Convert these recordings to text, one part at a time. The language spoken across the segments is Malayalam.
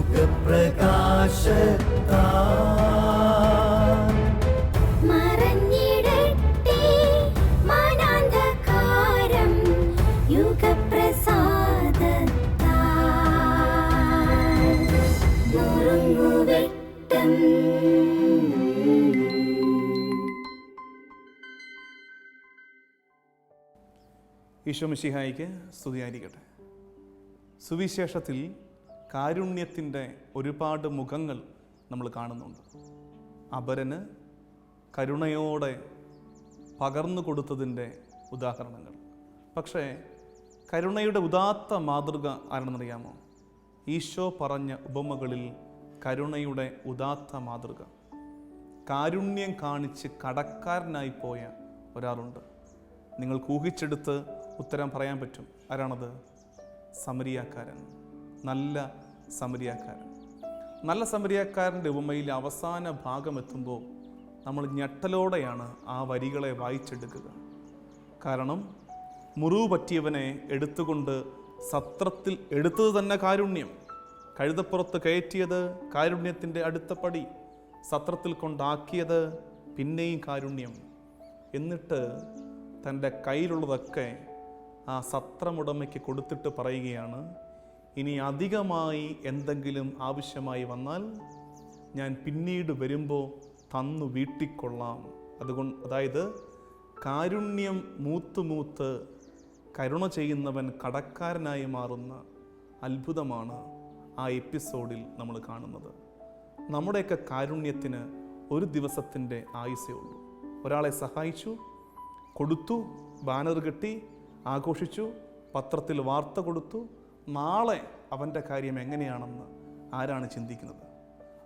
യുഗപ്രകാശത്താ മറഞ്ഞിടട്ടെ മനാന്ധകാരം യുഗപ്രസാദത്താൽ നുറുങ്ങുവെട്ടം. ഈശോ മിശിഹായിക്ക് സ്തുതിയായിരിക്കട്ടെ. സുവിശേഷത്തിൽ കാരുണ്യത്തിന്റെ ഒരുപാട് മുഖങ്ങൾ നമ്മൾ കാണുന്നുണ്ട്. അപരന് കരുണയോടെ പകർന്നു കൊടുത്തതിന്റെ ഉദാഹരണങ്ങൾ. പക്ഷേ കരുണയുടെ ഉദാത്ത മാതൃക ആരാണെന്നറിയാമോ ഈശോ പറഞ്ഞ ഉപമകളിൽ കരുണയുടെ ഉദാത്ത മാതൃക. കാരുണ്യം കാണിച്ച് കടക്കാരനായി പോയ ഒരാളുണ്ട്. നിങ്ങൾക്ക് ഊഹിച്ചെടുത്ത് ഉത്തരം പറയാൻ പറ്റും. ആരാണത്? സമരിയാക്കാരൻ. നല്ല സമരിയാക്കാരൻ നല്ല സമരിയാക്കാരന്റെ ഉപമയിൽ അവസാന ഭാഗം എത്തുമ്പോൾ നമ്മൾ ഞെട്ടലോടെയാണ് ആ വരികളെ വായിച്ചെടുക്കുക. കാരണം മുറിവ് പറ്റിയവനെ എടുത്തുകൊണ്ട് സത്രത്തിൽ എടുത്തത് തന്നെ കാരുണ്യം. കഴുതപ്പുറത്ത് കയറ്റിയത് കാരുണ്യത്തിന്റെ അടുത്ത പടി സത്രത്തിൽ കൊണ്ടാക്കിയത് പിന്നെയും കാരുണ്യം. എന്നിട്ട് തന്റെ കയ്യിലുള്ളതൊക്കെ ആ സത്രമുടമയ്ക്ക് കൊടുത്തിട്ട് പറയുകയാണ് ഇനി അധികമായി എന്തെങ്കിലും ആവശ്യമായി വന്നാൽ ഞാൻ പിന്നീട് വരുമ്പോൾ തന്നു വീട്ടിക്കൊള്ളാം. അതുകൊണ്ട് അതായത് കാരുണ്യം മൂത്ത് മൂത്ത് കരുണ ചെയ്യുന്നവൻ കടക്കാരനായി മാറുന്ന അത്ഭുതമാണ് ആ എപ്പിസോഡിൽ നമ്മൾ കാണുന്നത്. നമ്മുടെയൊക്കെ കാരുണ്യത്തിന് ഒരു ദിവസത്തിന്റെ ആയുസേ ഉള്ളൂ. ഒരാളെ സഹായിച്ചു കൊടുത്തു ബാനർ കെട്ടി ആഘോഷിച്ചു പത്രത്തിൽ വാർത്ത കൊടുത്തു നാളെ അവന്റെ കാര്യം എങ്ങനെയാണെന്ന് ആരാണ് ചിന്തിക്കുന്നത്?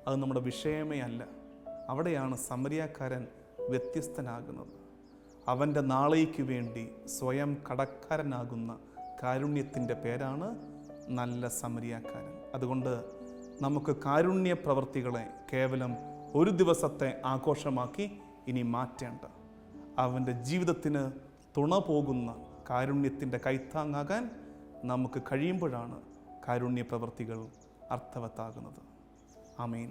അത് നമ്മുടെ വിഷയമേ അല്ല. അവിടെയാണ് സമരിയാക്കാരൻ വ്യത്യസ്തനാകുന്നത്. അവന്റെ നാളേക്ക് വേണ്ടി സ്വയം കടക്കാരനാകുന്ന കാരുണ്യത്തിന്റെ പേരാണ് നല്ല സമരിയാക്കാരൻ. അതുകൊണ്ട് നമുക്ക് കാരുണ്യ പ്രവൃത്തികളെ കേവലം ഒരു ദിവസത്തെ ആഘോഷമാക്കി ഇനി മാറ്റേണ്ട. അവന്റെ ജീവിതത്തിന് തുണ പോകുന്ന കാരുണ്യത്തിന്റെ കൈത്താങ്ങാകാൻ നമുക്ക് കഴിയുമ്പോഴാണ് കാരുണ്യ പ്രവൃത്തികൾ അർത്ഥവത്താകുന്നത് അമീൻ